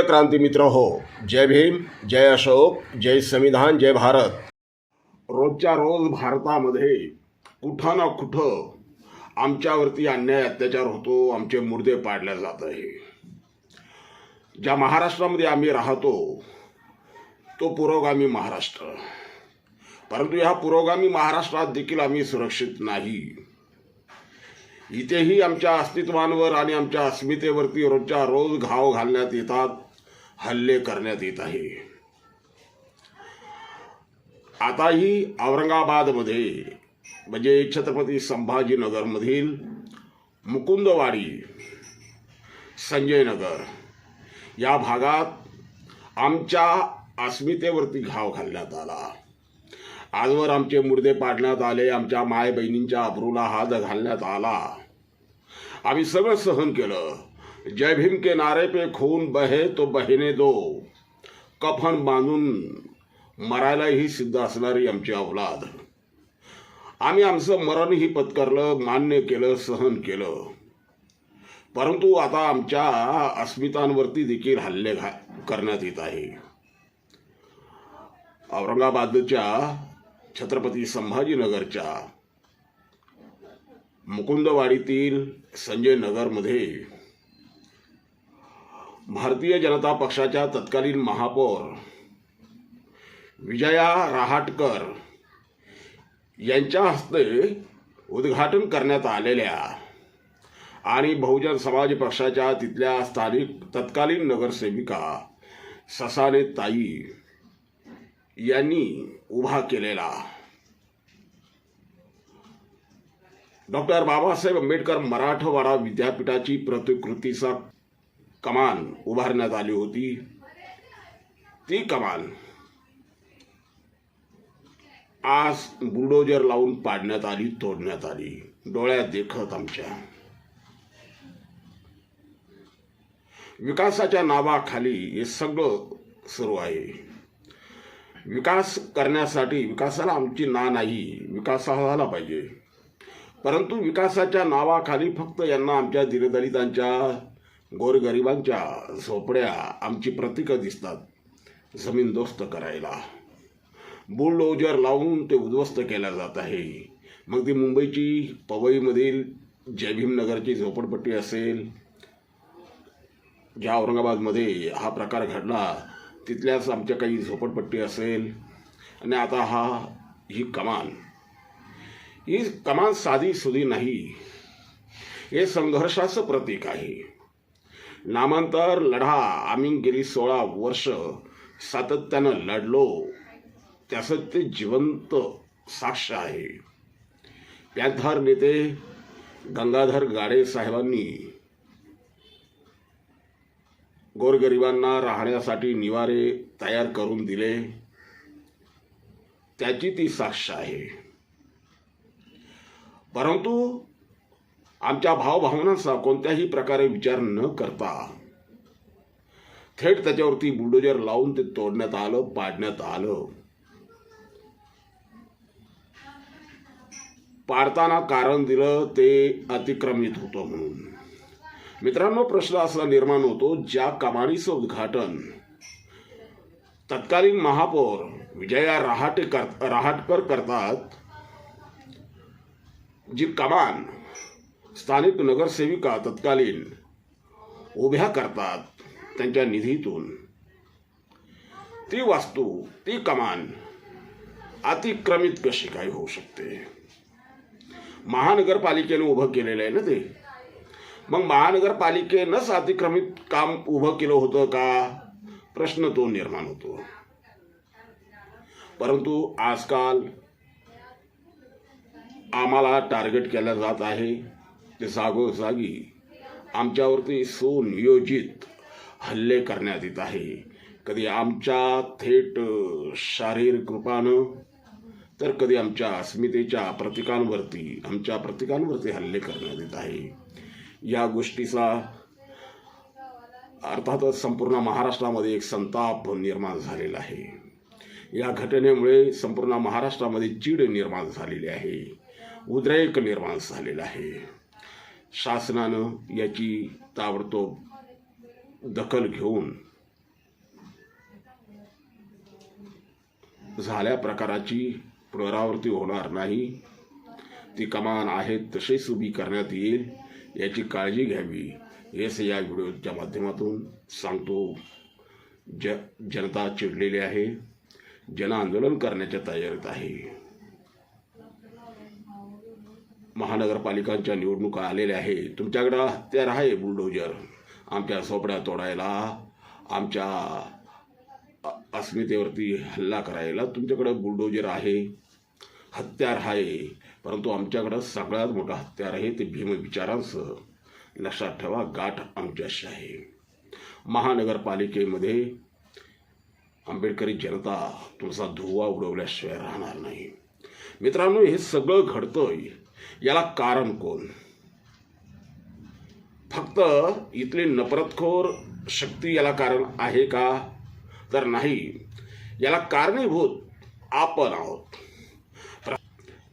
प्रिय क्रांती मित्र हो जय भीम जय अशोक जय संविधान जय भारत. रोजच्या रोज भारतामध्ये कुठं ना कुठं आमच्यावरती अन्याय अत्याचार होतो आमचे मुर्दे पाडले जात आहे ज्या महाराष्ट्रामध्ये आम्ही राहतो तो पुरोगामी महाराष्ट्र. परंतु ह्या पुरोगामी महाराष्ट्रात देखील आम्ही सुरक्षित नाही. इथेही आमच्या अस्तित्वांवर आणि आमच्या अस्मितेवरती रोजच्या रोज घाव घालण्यात येतात. हल्ले करण्यात येत आहे. आताही औरंगाबादमध्ये म्हणजे छत्रपती संभाजीनगरमधील मुकुंदवाडी संजयनगर या भागात आमच्या अस्मितेवरती घाव घालण्यात आला. आजवर आमचे मुर्दे पाडण्यात आले आमच्या माय बहिणींच्या अब्रूला हात घालण्यात आला. आम्ही सगळं सहन केलं. जय भीम के नारे पे खून बहे तो बहिने दो। कफन बांधून मरायलाही सिद्ध असणारी आमची अवलाद आम्ही आमचं मरणही पत्करलं मान्य केलं सहन केलं. परंतु आता आमच्या अस्मितांवरती देखील हल्ले घा करण्यात येत आहे. औरंगाबादच्या छत्रपती संभाजीनगरच्या मुकुंदवाडीतील संजय नगरमध्ये भारतीय जनता पक्षाच्या तत्कालीन महापौर विजया रहाटकर यांच्या हस्ते उद्घाटन करण्यात आलेल्या आणि बहुजन समाज पक्षाच्या तिथल्या स्थानिक तत्कालीन नगरसेविका ससाने ताई यांनी उभा केलेला. डॉक्टर बाबासाहेब आंबेडकर मराठवाडा विद्यापीठाची प्रतिकृतीचा कमान उभारण्यात आली होती. ती कमान आज बुलडोजर लावून पाडण्यात आली तोडण्यात आली. डोळ्यात देखत आमच्या विकासाच्या नावाखाली हे सगळं सुरू आहे. विकास करण्यासाठी विकासाला आमची ना नाही विकास हा झाला पाहिजे. परंतु विकासाच्या नावाखाली फक्त यांना आमच्या दिनदलितांच्या गोरगरिबांच्या झोपड्या आमची प्रतीकं दिसतात. जमीनदोस्त करायला. बुलडोजर लावून ते उद्ध्वस्त केल्या जात आहे. मग ती मुंबईची पवईमधील जयभीमनगरची झोपडपट्टी असेल. ज्या औरंगाबादमध्ये हा प्रकार घडला तिथल्याच आमच्या काही झोपडपट्टी असेल. आणि आता हा ही कमान. ही कमान साधी सुधी नाही. हे संघर्षाचं प्रतीक आहे. नामांतर लढा. आम्ही गेली सोळा वर्ष सातत्यानं लढलो. त्याचं ते जिवंत साक्ष आहे. पॅथर नेते गंगाधर गाडे साहेबांनी गोरगरिबांना राहण्यासाठी निवारे तयार करून दिले. त्याची ती साक्ष आहे. परंतु आमच्या भावभावनांचा कोणत्याही प्रकारे विचार न करता थेट त्याच्यावरती बुलडोजर लावून ते तोडण्यात आलं पाडण्यात आलं. पाडताना कारण दिलं ते अतिक्रमित होतं म्हणून. मित्रांनो प्रश्न असा निर्माण होतो ज्या कमानीचं उद्घाटन तत्कालीन महापौर विजया रहाटे कर रहाटकर करतात जी कमान स्थानिक नगरसेविका तत्कालीन उभ्या करतात त्यांच्या निधीतून. ती वास्तू ती कमान अतिक्रमित कशी काय होऊ शकते? महानगरपालिकेने उभं केलेलं आहे ना ते? मग महानगरपालिकेनंच अतिक्रमित काम उभं केलं होतं का? प्रश्न तो निर्माण होतो. परंतु आजकाल आम्हाला टार्गेट केलं जात आहे. ते जागोजागी आमच्यावरती सुनियोजित हल्ले करण्यात येत आहे. कधी आमच्या थेट शारीरिक रूपानं तर कधी आमच्या अस्मितेच्या प्रतिकांवरती आमच्या प्रतिकांवरती हल्ले करण्यात येत आहे. या गोष्टीचा अर्थातच संपूर्ण महाराष्ट्रामध्ये एक संताप निर्माण झालेला आहे. या घटनेमुळे संपूर्ण महाराष्ट्रामध्ये चीड निर्माण झालेली आहे. उद्रेक निर्माण झालेला आहे. शासनानं याची ताबडतोब दखल घेऊन झाल्या प्रकाराची पुनरावृत्ती होणार नाही. ती कमान आहे तशीच उभी करण्यात येईल याची काळजी घ्यावी हेच या व्हिडिओच्या माध्यमातून सांगतो. ज जनता चिडलेली आहे जन आंदोलन करण्याच्या तयारीत आहे. महानगरपालिकांच्या निवडणुका आलेल्या आहे तुमच्याकडं हत्यार आहे बुलडोजर. आमच्या सोपड्या तोडायला आमच्या अस्मितेवरती हल्ला करायला तुमच्याकडं बुलडोजर आहे हत्यार आहे. परंतु आमच्याकडं सगळ्यात मोठं हत्यार आहे ते भीमविचारांसह लक्षात ठेवा गाठ आमच्याशी आहे. महानगरपालिकेमध्ये आंबेडकरी जनता तुमचा धुवा उडवल्याशिवाय राहणार नाही. मित्रांनो हे सगळं घडतंय. याला कारण कोण? फक्त इथली नफरतखोर शक्ती याला कारण आहे का? तर नाही. याला कारणीभूत आपण आहोत.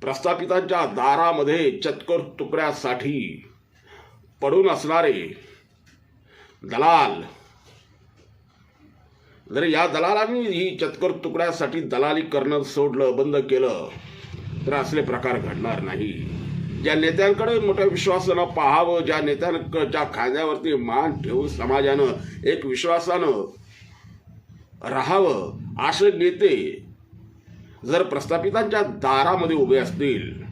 प्रस्थापितांच्या दारामध्ये चतकोर तुकड्यासाठी पडून असणारे दलाल. जर या दलालांनी ही चतकोर तुकड्यासाठी दलाली करणं सोडलं बंद केलं तर असले प्रकार घडणार नाही. ज्या नेत्यांकडे मोठ्या विश्वासानं पाहावं ज्या नेत्यांच्या खांद्यावरती मान ठेवून समाजानं एक विश्वासानं राहावं असे नेते जर प्रस्थापितांच्या दारामध्ये उभे असतील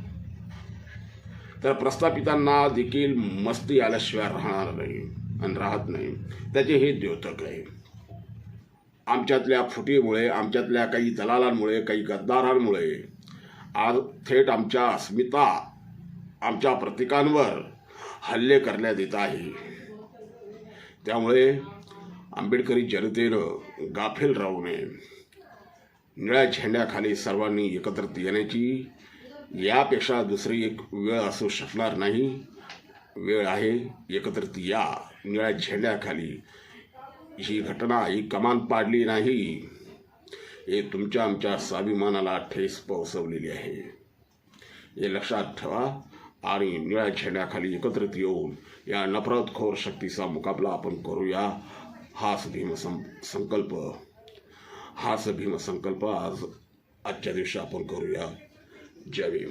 तर प्रस्थापितांना देखील मस्ती आल्याशिवाय राहणार नाही आणि राहत नाही. त्याचे हे द्योतक आहे. आमच्यातल्या फुटीमुळे आमच्यातल्या काही दलालांमुळे काही गद्दारांमुळे आज थेट आमच्या अस्मिता आमच्या प्रतिकांवर हल्ले करण्यात येत आहे. त्यामुळे आंबेडकरी जनतेनं गाफील राहू नये. निळ्या झेंड्याखाली सर्वांनी एकत्रित येण्याची यापेक्षा दुसरी एक वेळ असू शकणार नाही. वेळ आहे एकत्रित या निळ्या झेंड्याखाली. ही घटना ही कमान पाडली नाही. हे तुमच्या आमच्या स्वाभिमानाला ठेस पोहोचवलेली आहे. हे लक्षात ठेवा आणि निळ्या झेंड्याखाली एकत्रित येऊन या नफरतखोर शक्तीचा मुकाबला आपण करूया. हाच भीम सं संकल्प. हाच भीम संकल्प आज आजच्या दिवशी आपण करूया. जय भीम.